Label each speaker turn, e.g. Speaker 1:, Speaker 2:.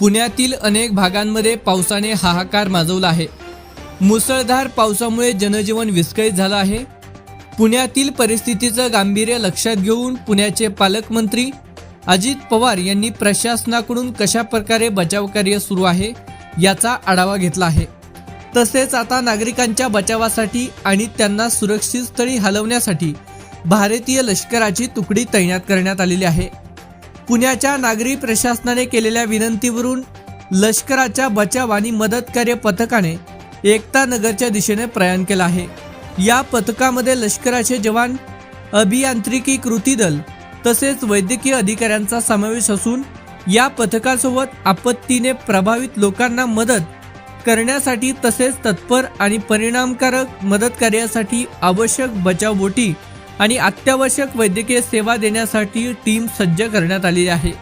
Speaker 1: पुण्यातील अनेक भागांमध्ये पावसाने हाहाकार माजवला आहे. मुसळधार पावसामुळे जनजीवन विस्कळीत झालं आहे. पुण्यातील परिस्थितीचं गांभीर्य लक्षात घेऊन पुण्याचे पालकमंत्री अजित पवार यांनी प्रशासनाकडून कशा प्रकारे बचावकार्य सुरू आहे याचा आढावा घेतला आहे. तसेच आता नागरिकांच्या बचावासाठी आणि त्यांना सुरक्षित स्थळी हलवण्यासाठी भारतीय लष्कराची तुकडी तैनात करण्यात आलेली आहे. पुण्याच्या नागरी प्रशासनाने केलेल्या विनंतीवरून लष्कराच्या बचाव आणि मदत कार्य पथकाने एकता नगरच्या दिशेने प्रयाण केलं आहे. या पथकामध्ये लष्कराचे जवान अभियांत्रिकी कृती दल तसेच वैद्यकीय अधिकाऱ्यांचा समावेश असून या पथकासोबत आपत्तीने प्रभावित लोकांना मदत करण्यासाठी तसेच तत्पर आणि परिणामकारक मदत कार्यासाठी आवश्यक बचाव बोटी आणि अत्यावश्यक वैद्यकीय सेवा देण्यासाठी टीम सज्ज करण्यात आली आहे.